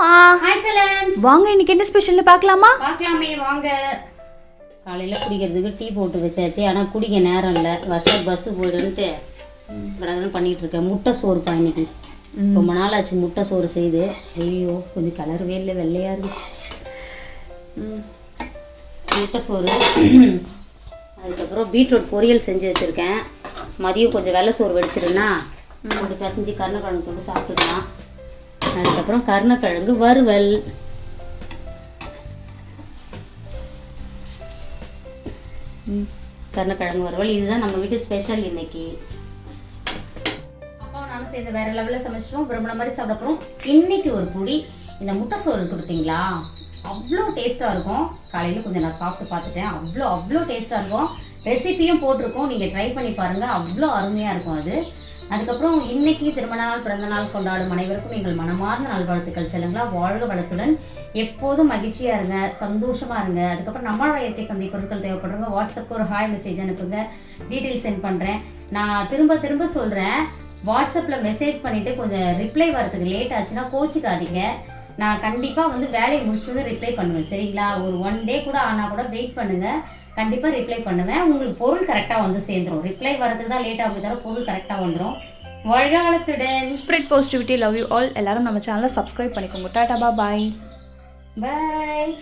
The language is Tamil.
ஹலோமா ஹாய் செலன்ஸ் வாங்க இன்னைக்கு என்ன ஸ்பெஷல்னு பார்க்கலாமா? பார்க்கலாமே வாங்க. காலையில் குடிக்கிறதுக்கு டீ போட்டு வச்சாச்சு. ஆனால் குடிக்க நேரம் இல்லை. வருஷம் பஸ்ஸு போயிடுன்ட்டு கடகடன்னு பண்ணிட்டு இருக்கேன். முட்டை சோறுப்பா இன்னைக்கு. ரொம்ப நாள் ஆச்சு முட்டை சோறு செய்து. ஐயோ கொஞ்சம் கலர்வே இல்லை. வெள்ளையாக இருக்கு. ம். முட்டை சோறு. அதுக்கப்புறம் பீட்ரூட் பொரியல் செஞ்சு வச்சுருக்கேன். மதியம் கொஞ்சம் வெள்ளை சோறு வடிச்சிருந்தா கொஞ்சம் பிசைஞ்சு கருணக்கிழங்கு போட்டு சாப்பிட்டுக்கலாம். அதுக்கப்புறம் கருணக்கிழங்கு வறுவல். கருணக்கிழங்கு வறுவல். இதுதான் நம்ம வீட்டு ஸ்பெஷல் இன்னைக்கு. அப்பாவும் நானும் சேர்ந்து வேற லெவலில் சமைச்சிட்டோம். விரும்பின மாதிரி சாப்பிட போகிறோம் இன்னைக்கு ஒரு பொடி இந்த முட்டை சோறு கொடுத்தீங்களா? அவ்வளோ டேஸ்ட்டாக இருக்கும். காலையில் கொஞ்சம் நான் சாப்பிட்டு பார்த்துட்டேன். அவ்வளோ அவ்வளோ டேஸ்ட்டாக இருக்கும். ரெசிபியும் போட்டிருக்கோம். நீங்கள் ட்ரை பண்ணி பாருங்கள் அவ்வளோ அருமையாக இருக்கும் அது. அதுக்கப்புறம் இன்னைக்கு திருமண நாள் பிறந்த நாள் கொண்டாடும் அனைவருக்கும் எங்கள் மனமார்ந்த நல்வாழ்த்துக்கள் செல்லுங்களா? வாழ்க வளத்துடன். எப்போதும் மகிழ்ச்சியாக இருங்க சந்தோஷமாக இருங்க. அதுக்கப்புறம் நம்மளோட இயற்கை சந்தை பொருட்கள் தேவைப்படுறவங்க வாட்ஸ்அப்புக்கு ஒரு ஹாய் மெசேஜ் அனுப்புங்க. டீட்டெயில் சென்ட் பண்ணுறேன் நான் திரும்ப திரும்ப சொல்கிறேன் வாட்ஸ்அப்பில் மெசேஜ் பண்ணிவிட்டு கொஞ்சம் ரிப்ளை வரதுக்கு லேட் ஆச்சுன்னா கோச்சிக்காதீங்க. நான் கண்டிப்பாக வந்து வேலையை முடிச்சுட்டு வந்து ரிப்ளை பண்ணுவேன் சரிங்களா? ஒரு ஒன் டே கூட ஆனால் கூட வெயிட் பண்ணுங்கள் கண்டிப்பாக ரிப்ளை பண்ணுவேன். உங்களுக்கு பொருள் கரெக்டாக வந்து சேர்ந்துரும். ரிப்ளை வரதுக்கு தான் லேட் ஆகுது தவிர பொருள் கரெக்டாக வந்துடும் வாழ்க வளத்துடன் spread positivity love you all எல்லாரும் நம்ம சேனலை சப்ஸ்கிரைப் பண்ணிக்கோங்க. டாடா பா பாய் பாய்